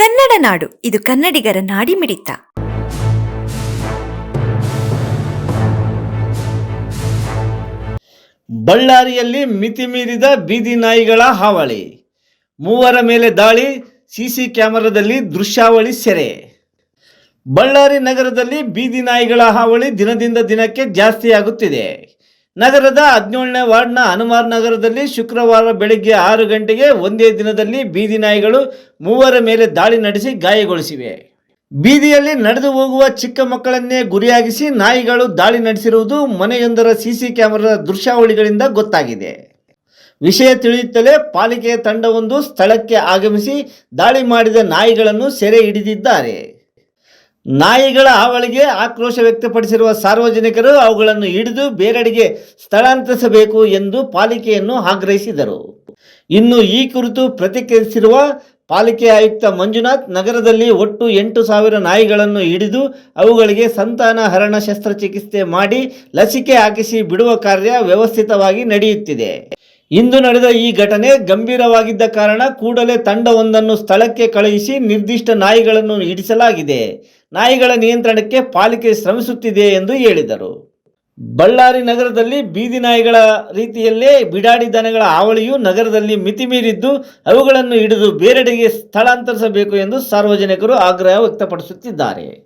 ಕನ್ನಡ ನಾಡು, ಇದು ಕನ್ನಡಿಗರ ನಾಡಿಮಿಡಿತ ಬಳ್ಳಾರಿಯಲ್ಲಿ ಮಿತಿ ಮೀರಿದ ಬೀದಿ ನಾಯಿಗಳ ಹಾವಳಿ. ಮೂವರ ಮೇಲೆ ದಾಳಿ, ಸಿಸಿ ಕ್ಯಾಮೆರಾದಲ್ಲಿ ದೃಶ್ಯಾವಳಿ ಸೆರೆ. ಬಳ್ಳಾರಿ ನಗರದಲ್ಲಿ ಬೀದಿ ನಾಯಿಗಳ ಹಾವಳಿ ದಿನದಿಂದ ದಿನಕ್ಕೆ ಜಾಸ್ತಿಯಾಗುತ್ತಿದೆ. ನಗರದ ಹದಿನೇಳನೇ ವಾರ್ಡ್ನ ಹನುಮಾರ್ ನಗರದಲ್ಲಿ ಶುಕ್ರವಾರ ಬೆಳಗ್ಗೆ ಆರು ಗಂಟೆಗೆ ಒಂದೇ ದಿನದಲ್ಲಿ ಬೀದಿ ನಾಯಿಗಳು ಮೂವರ ಮೇಲೆ ದಾಳಿ ನಡೆಸಿ ಗಾಯಗೊಳಿಸಿವೆ. ಬೀದಿಯಲ್ಲಿ ನಡೆದು ಹೋಗುವ ಚಿಕ್ಕ ಮಕ್ಕಳನ್ನೇ ಗುರಿಯಾಗಿಸಿ ನಾಯಿಗಳು ದಾಳಿ ನಡೆಸಿರುವುದು ಮನೆಯೊಂದರ ಸಿಸಿ ಕ್ಯಾಮೆರಾದ ದೃಶ್ಯಾವಳಿಗಳಿಂದ ಗೊತ್ತಾಗಿದೆ. ವಿಷಯ ತಿಳಿಯುತ್ತಲೇ ಪಾಲಿಕೆಯ ತಂಡವೊಂದು ಸ್ಥಳಕ್ಕೆ ಆಗಮಿಸಿ ದಾಳಿ ಮಾಡಿದ ನಾಯಿಗಳನ್ನು ಸೆರೆ ಹಿಡಿದಿದ್ದಾರೆ. ನಾಯಿಗಳ ಹಾವಳಿಗೆ ಆಕ್ರೋಶ ವ್ಯಕ್ತಪಡಿಸಿರುವ ಸಾರ್ವಜನಿಕರು ಅವುಗಳನ್ನು ಹಿಡಿದು ಬೇರೆಡೆಗೆ ಸ್ಥಳಾಂತರಿಸಬೇಕು ಎಂದು ಪಾಲಿಕೆಯನ್ನು ಆಗ್ರಹಿಸಿದರು. ಇನ್ನು ಈ ಕುರಿತು ಪ್ರತಿಕ್ರಿಯಿಸಿರುವ ಪಾಲಿಕೆ ಆಯುಕ್ತ ಮಂಜುನಾಥ್, ನಗರದಲ್ಲಿ ಒಟ್ಟು ಎಂಟು ಸಾವಿರ ನಾಯಿಗಳನ್ನು ಹಿಡಿದು ಅವುಗಳಿಗೆ ಸಂತಾನ ಹರಣ ಶಸ್ತ್ರಚಿಕಿತ್ಸೆ ಮಾಡಿ ಲಸಿಕೆ ಹಾಕಿಸಿ ಬಿಡುವ ಕಾರ್ಯ ವ್ಯವಸ್ಥಿತವಾಗಿ ನಡೆಯುತ್ತಿದೆ. ಇಂದು ನಡೆದ ಈ ಘಟನೆ ಗಂಭೀರವಾಗಿದ್ದ ಕಾರಣ ಕೂಡಲೇ ತಂಡವೊಂದನ್ನು ಸ್ಥಳಕ್ಕೆ ಕಳುಹಿಸಿ ನಿರ್ದಿಷ್ಟ ನಾಯಿಗಳನ್ನು ಹಿಡಿಸಲಾಗಿದೆ. ನಾಯಿಗಳ ನಿಯಂತ್ರಣಕ್ಕೆ ಪಾಲಿಕೆ ಶ್ರಮಿಸುತ್ತಿದೆ ಎಂದು ಹೇಳಿದರು. ಬಳ್ಳಾರಿ ನಗರದಲ್ಲಿ ಬೀದಿ ನಾಯಿಗಳ ರೀತಿಯಲ್ಲೇ ಬಿಡಾಡಿ ದನಗಳ ಹಾವಳಿಯು ನಗರದಲ್ಲಿ ಮಿತಿಮೀರಿದ್ದು ಅವುಗಳನ್ನು ಹಿಡಿದು ಬೇರೆಡೆಗೆ ಸ್ಥಳಾಂತರಿಸಬೇಕು ಎಂದು ಸಾರ್ವಜನಿಕರು ಆಗ್ರಹ ವ್ಯಕ್ತಪಡಿಸುತ್ತಿದ್ದಾರೆ.